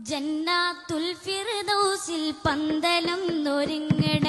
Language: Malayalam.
ജന്നാത്തുൽ ഫിർദൗസിൽ പന്തലം നൊരുങ്ങണ